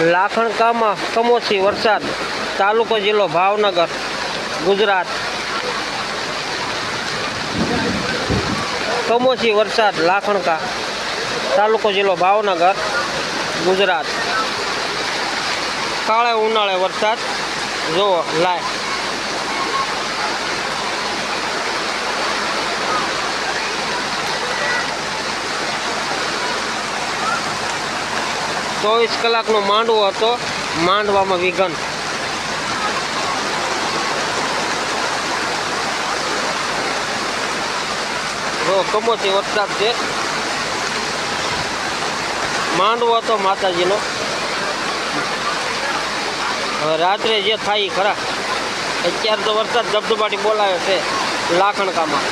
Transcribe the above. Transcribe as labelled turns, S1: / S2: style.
S1: લાખણકામાં કમોસી વરસાદ, તાલુકો જિલ્લો ભાવનગર, ગુજરાત. કમોસી વરસાદ, લાખણકા, તાલુકો જિલ્લો ભાવનગર, ગુજરાત. કાળે ઉનાળે વરસાદ, જુઓ, લાય. ચોવીસ કલાકનો માંડવો હતો. માંડવામાં વિઘન. જો કમોસી વરસાદ છે. માંડવો હતો માતાજીનો. હવે રાત્રે જે થાય ખરા. અત્યારે તો વરસાદ ધબધબાટી બોલાવે છે લાખણકામાં